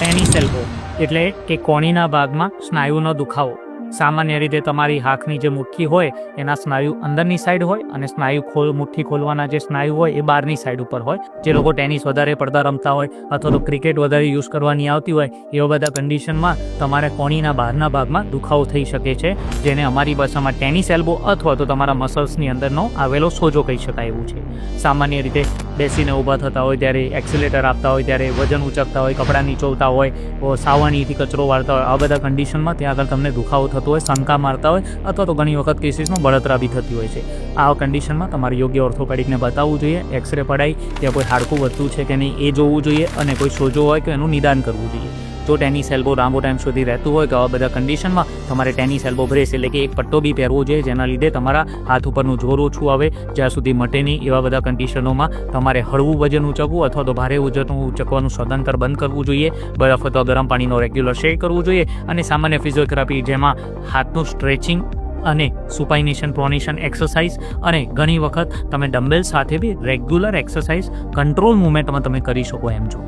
Tennis elbow એટલે કે કોણીના ભાગમાં સ્નાયુનો દુખાવો. સામાન્ય રીતે તમારી હાથની જે મુઠ્ઠી હોય, એના સ્નાયુ અંદરની સાઈડ હોય અને સ્નાયુ ખોલ, મુઠ્ઠી ખોલવાના જે સ્નાયુ હોય એ બહારની સાઈડ ઉપર હોય. જે લોકો ટેનિસ વધારે પડતા રમતા હોય અથવા તો ક્રિકેટ વધારે યુઝ કરવાની આવતી હોય, એવા બધા કન્ડિશનમાં તમારે કોણીના બહારના ભાગમાં દુખાવો થઈ શકે છે, જેને અમારી ભાષામાં ટેનિસ એલ્બો અથવા તો તમારા મસલ્સની અંદરનો આવેલો સોજો કહી શકાય એવું છે. સામાન્ય રીતે બેસીને ઊભા થતા હોય, ત્યારે એક્સિલેટર આપતા હોય, ત્યારે વજન ઉચકતા હોય, કપડાં નીચોવતા હોય સાવરણીથી કચરો વાળતા હોય, આ બધા કન્ડિશનમાં ત્યાં આગળ તમને દુખાવો થતો હોય, શંકા મારતા હોય અથવા તો ઘણી વખત કેસીસમાં બળતરા બી થતી હોય છે. આ કન્ડિશનમાં તમારે યોગ્ય ઓર્થોપેડિકને બતાવવું જોઈએ એક્સરે પડાય ત્યાં કોઈ હાડકું વધતું છે કે નહીં એ જોવું જોઈએ અને કોઈ સોજો હોય કે એનું નિદાન કરવું જોઈએ. જો ટેનિસ એલ્બો લાંબો ટાઈમ સુધી રહેતું હોય કે આવા બધા કન્ડિશનમાં તમારે ટેનિસ એલ્બો બ્રેસ એટલે કે એક પટ્ટો બી પહેરવો જોઈએ, જેના લીધે તમારા હાથ ઉપરનું જોર ઓછું આવે, જ્યાં સુધી મટે નહીં એવા બધા કન્ડિશનોમાં તમારે હળવું વજન ઉચકવું અથવા તો ભારે વજન ઉચકવાનું સ્વતંત્ર બંધ કરવું જોઈએ, બરફ અથવા ગરમ પાણીનો રેગ્યુલર શેક કરવું જોઈએ અને સામાન્ય ફિઝિયોથેરાપી જેમાં હાથનું સ્ટ્રેચિંગ અને સુપાઇનેશન પ્રોનેશન એક્સરસાઇઝ અને ઘણી વખત તમે ડમ્બેલ સાથે બી રેગ્યુલર એક્સરસાઇઝ કંટ્રોલ મુવમેન્ટમાં તમે કરી શકો એમ છો.